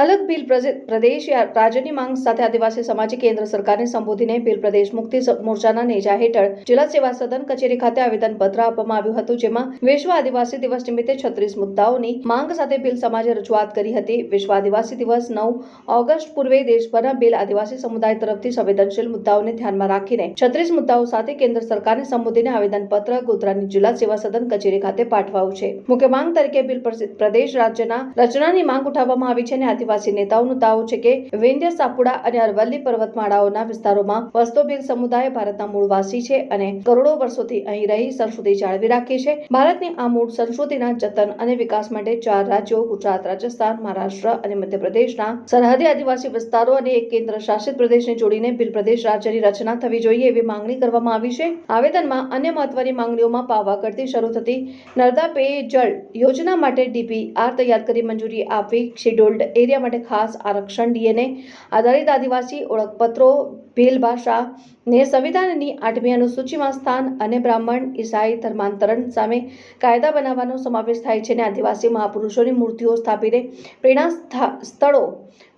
અલગ ભીલ પ્રદેશ રાજ્યની માંગ સાથે આદિવાસી સમાજે કેન્દ્ર સરકારને સંબોધીને ભીલ પ્રદેશ મુક્તિ મોરચાના નેજા હેઠળ જિલ્લા સેવા સદન કચેરી ખાતે આવેદનપત્ર આપવામાં આવ્યું હતું, જેમાં વિશ્વ આદિવાસી દિવસ નિમિત્તે છત્રીસ મુદ્દાઓની માંગ સાથે ભીલ સમાજે રજૂઆત કરી હતી. વિશ્વ આદિવાસી દિવસ નવ ઓગસ્ટ પૂર્વે દેશભરના ભીલ આદિવાસી સમુદાય તરફથી સંવેદનશીલ મુદ્દાઓને ધ્યાનમાં રાખીને છત્રીસ મુદ્દાઓ સાથે કેન્દ્ર સરકારને સંબોધીને આવેદનપત્ર ગોધરાની જિલ્લા સેવા સદન કચેરી ખાતે પાઠવાયું છે. મુખ્ય માંગ તરીકે ભીલ પ્રદેશ રાજ્યના રચનાની માંગ ઉઠાવવામાં આવી છે અને આદિવાસી નેતાઓનો દાવો છે કે વિંધ્ય સાપુડા અને અરવલ્લી પર્વતમાળાઓના વિસ્તારોમાં વસતો ભીલ સમુદાય ભારતના મૂળવાસી છે અને કરોડો વર્ષોથી અહીં રહી સંસ્કૃતિ જાળવી રાખી છે. ભારતની આ મૂળ સંસ્કૃતિના જતન અને વિકાસ માટે ચાર રાજ્યો, ગુજરાત, રાજસ્થાન, મહારાષ્ટ્ર અને મધ્યપ્રદેશના સરહદી આદિવાસી વિસ્તારો અને એક કેન્દ્ર શાસિત પ્રદેશને જોડીને ભીલ પ્રદેશ રાજ્યની રચના થવી જોઈએ એવી માંગણી કરવામાં આવી છે. આવેદનમાં અન્ય મહત્વની માંગણીઓમાં પાવાગઢથી શરૂ થતી નર્મદા પેયજળ યોજના માટે ડીપીઆર તૈયાર કરી મંજૂરી આપવી શેડ્યુલ્ડ એરિયા માટે ખાસ આરક્ષણ ડીએનએ આધારિત આદિવાસી ઓળખપત્રો, ભેલ ભાષા ને સંવિધાનની આઠમી અનુસૂચિમાં સ્થાન અને બ્રાહ્મણ, ઈસાઈ ધર્માંતરણ સામે કાયદા બનાવવાનો સમાવેશ થાય છે અને આદિવાસી મહાપુરુષોની મૂર્તિઓ સ્થાપીને પ્રેરણા સ્થળો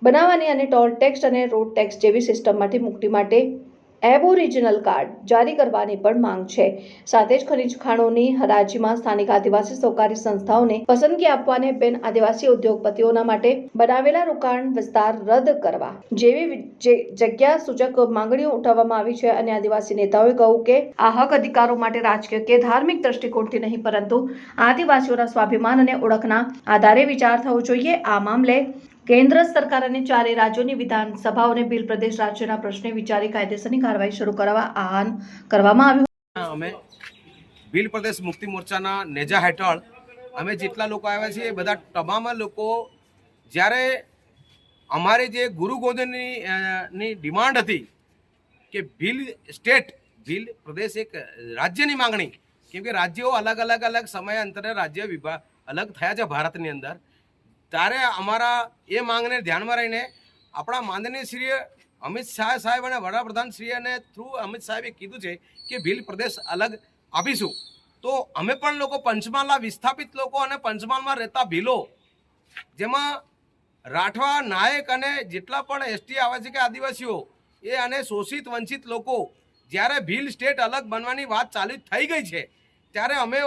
બનાવવાની અને ટોલ ટેક્સ અને રોડ ટેક્સ જેવી સિસ્ટમમાંથી મુક્તિ માટે એબોરિજિનલ કાર્ડ જારી કરવાની પણ માંગ છે. સાથે જ ખનિજ ખાણોની હરાજીમાં સ્થાનિક આદિવાસી સહકારી સંસ્થાઓને પસંદગી આપવાને બેન આદિવાસી ઉદ્યોગપતિઓના માટે બનાવેલા રોકાણ વિસ્તાર રદ કરવા. જેવી જગ્યા સૂચક માંગણીઓ ઉઠાવવામાં આવી છે અને આદિવાસી નેતાઓએ કહ્યું કે આ હક અધિકારો માટે રાજકીય કે ધાર્મિક દ્રષ્ટિકોણથી નહીં, પરંતુ આદિવાસીઓના સ્વાભિમાન અને ઓળખના આધારે વિચાર થવો જોઈએ. આ મામલે કેન્દ્ર સરકાર અને ચારે રાજ્યોની વિધાનસભાઓને બિલ પ્રદેશ રાજ્યના પ્રશ્ને વિચારી કાયદેસરની કાર્યવાહી શરૂ કરવા આહવાન કરવામાં આવ્યું અમે બિલ પ્રદેશ મુક્તિ મોરચાના નેજા હેઠળ અમે જેટલા લોકો આવ્યા છીએ બધા તમામ લોકો જ્યારે અમારે જે ગુરુ ગોદનની ડિમાન્ડ હતી કે બિલ સ્ટેટ ભીલ પ્રદેશ એક રાજ્યની માંગણી, કેમ કે રાજ્યો અલગ અલગ અલગ સમયાંતરે રાજ્ય વિભાગ અલગ થયા છે ભારતની અંદર. ત્યારે અમારા એ માંગને ધ્યાનમાં રહીને આપણા માનનીય શ્રી અમિત શાહ સાહેબ અને વડાપ્રધાન શ્રી અને થ્રુ અમિત સાહેબે કીધું છે કે ભીલ પ્રદેશ અલગ આપીશું. તો અમે પણ લોકો પંચમહાલના વિસ્થાપિત લોકો અને પંચમહાલમાં રહેતા ભીલો, જેમાં રાઠવા નાયક અને જેટલા પણ એસટી આવે છે કે આદિવાસીઓ એ અને શોષિત વંચિત લોકો જ્યારે ભીલ સ્ટેટ અલગ બનવાની વાત ચાલુ થઈ ગઈ છે, ત્યારે અમે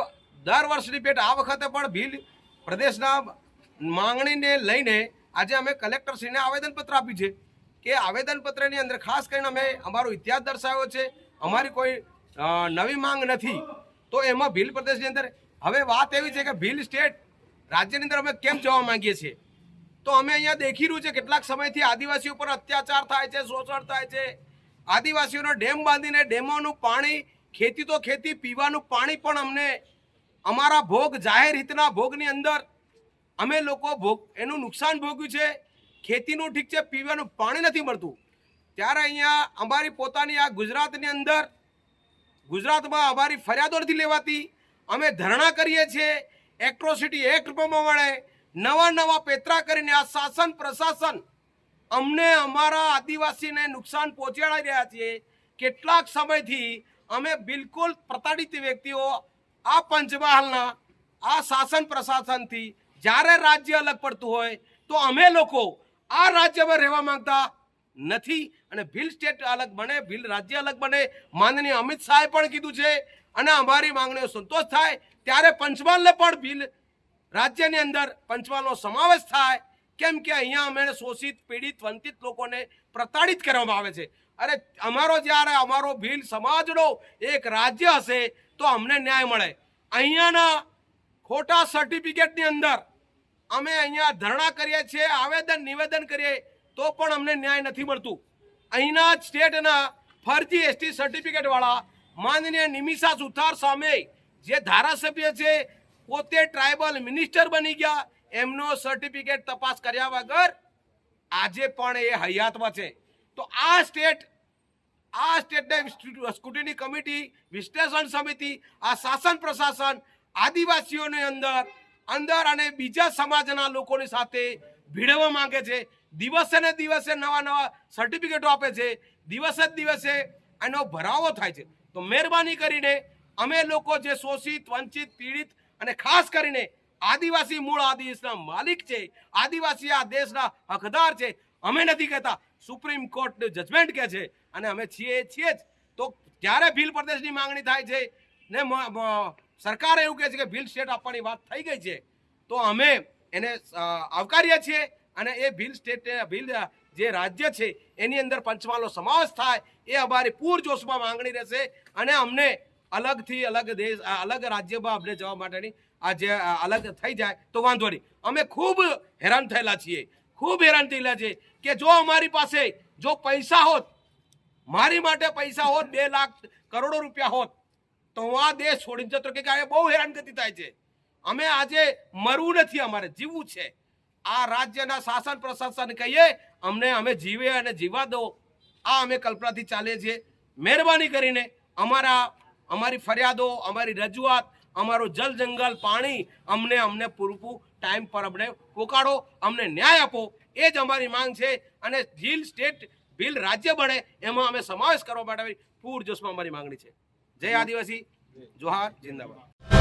દર વર્ષની પેટ આ વખતે પણ ભીલ પ્રદેશના માંગણીને લઈને આજે અમે કલેક્ટરશ્રીને આવેદનપત્ર આપ્યું છે કે આવેદનપત્રની અંદર ખાસ કરીને અમે અમારો ઇતિહાસ દર્શાવ્યો છે. અમારી કોઈ નવી માંગ નથી. તો એમાં ભીલ પ્રદેશની અંદર હવે વાત એવી છે કે ભીલ સ્ટેટ રાજ્યની અંદર અમે કેમ જવા માંગીએ છીએ? તો અમે અહીંયા દેખી રહ્યું છે કેટલાક સમયથી આદિવાસીઓ પર અત્યાચાર થાય છે, શોષણ થાય છે. આદિવાસીઓનો ડેમ બાંધીને ડેમોનું પાણી, ખેતી તો ખેતી, પીવાનું પાણી પણ અમને અમારા ભોગ, જાહેર હિતના ભોગની અંદર અમે લોકો ભોગ, એનું નુકસાન ભોગ્યું છે. ખેતીનું ઠીક છે, પીવાનું પાણી નથી મળતું. ત્યારે અહીંયા અમારી પોતાની આ ગુજરાતની અંદર, ગુજરાતમાં અમારી ફરિયાદો નથી લેવાતી. અમે ધરણા કરીએ છીએ એક્ટ્રોસિટી એક્ટ પ્રમાણે નવા નવા પેતરા કરીને આ શાસન પ્રશાસન અમને અમારા આદિવાસીને નુકસાન પહોંચાડી રહ્યા છીએ. કેટલાક સમયથી અમે બિલકુલ પ્રતાડિત વ્યક્તિઓ આ પંચમહાલના, આ શાસન પ્રશાસનથી જ્યારે રાજ્ય અલગ પડતું હોય તો અમે લોકો આ રાજ્યમાં રહેવા માંગતા નથી અને ભીલ સ્ટેટ અલગ બને, ભીલ રાજ્ય અલગ બને. માનનીય અમિત શાહે પણ કીધું છે અને અમારી માંગણીઓ સંતોષ થાય. ત્યારે પંચમહાલને પણ ભીલ રાજ્યની અંદર પંચમહાલનો સમાવેશ થાય. કેમ કે અહીંયા અમે શોષિત, પીડિત, વંચિત લોકોને પ્રતાડિત કરવામાં આવે છે. અરે, અમારો જ્યારે અમારો ભીલ સમાજનો એક રાજ્ય હશે તો અમને ન્યાય મળે. અહીંયાના ખોટા સર્ટિફિકેટની અંદર અમે અહીંયા ધરણા કરીએ છીએ, આવેદન, નિવેદન કરીએ, તો પણ અમને ન્યાય નથી મળતું. અહીંના સ્ટેટના ફરજી એસટી સર્ટિફિકેટવાળા માનનીય નિમિષા સુથાર સામે જે ધારાસભ્ય છે, પોતે ટ્રાઇબલ મિનિસ્ટર બની ગયા, એમનો સર્ટિફિકેટ તપાસ કર્યા વગર આજે પણ એ હયાતમાં છે. તો આ સ્ટેટ આ સ્ટેટને સ્કૂટીની કમિટી વિશ્લેષણ સમિતિ, આ શાસન પ્રશાસન આદિવાસીઓની અંદર અંદર અને બીજા સમાજના લોકોની સાથે ભીડવા માંગે છે. દિવસે ને દિવસે નવા નવા સર્ટિફિકેટો આપે છે. દિવસે દિવસે એનો ભરાવો થાય છે. તો મહેરબાની કરીને અમે લોકો જે શોષિત, વંચિત, પીડિત અને ખાસ કરીને આદિવાસી મૂળ આદિવાસીના માલિક છે, આદિવાસી આ દેશના હકદાર છે, અમે નથી કહેતા. સુપ્રીમ કોર્ટનું જજમેન્ટ કહે છે અને અમે છીએ છીએ જ. તો ત્યારે ભીલ પ્રદેશની માંગણી થાય છે ને સરકાર એવું કહે છે કે ભીલ સ્ટેટ આપવાની વાત થઈ ગઈ છે. તો અમે એને આવકારીએ છીએ અને એ ભીલ સ્ટેટ, ભીલ જે રાજ્ય છે એની અંદર પંચમહાલનો સમાવેશ થાય એ અમારી પૂરજોશમાં માંગણી રહેશે અને અમને અલગથી અલગ દેશ અલગ રાજ્યમાં અમને જવા માટેની આ જે અલગ થઈ જાય તો વાંધો નહીં. અમે ખૂબ હેરાન થયેલા છીએ. ખૂબ હેરાન થયેલા છીએ કે જો અમારી પાસે, જો પૈસા હોત, મારી માટે પૈસા હોત, બે લાખ કરોડો રૂપિયા હોત તો હું આ દેશ છોડીને જતો કે આ બહુ હેરાનગતિ થાય છે. અમે આજે મરવું નથી અમારે, જીવવું છે. આ રાજ્યના શાસન પ્રશાસન કહીએ, અમને અમે જીવે અને જીવા દો. આ અમે કલ્પનાથી ચાલીએ છીએ. મહેરબાની કરીને અમારા, અમારી ફરિયાદો, અમારી રજૂઆત, અમારું જલ જંગલ પાણી અમને અમને પૂરતું ટાઈમ પર અમને પોકાડો, અમને ન્યાય આપો. એ જ અમારી માંગ છે અને ભીલ સ્ટેટ બિલ રાજ્ય બને, એમાં અમે સમાવેશ કરવા માટે પૂરજોશમાં અમારી માંગણી છે. જય આદિવાસી જોહાર જિંદાબાદ.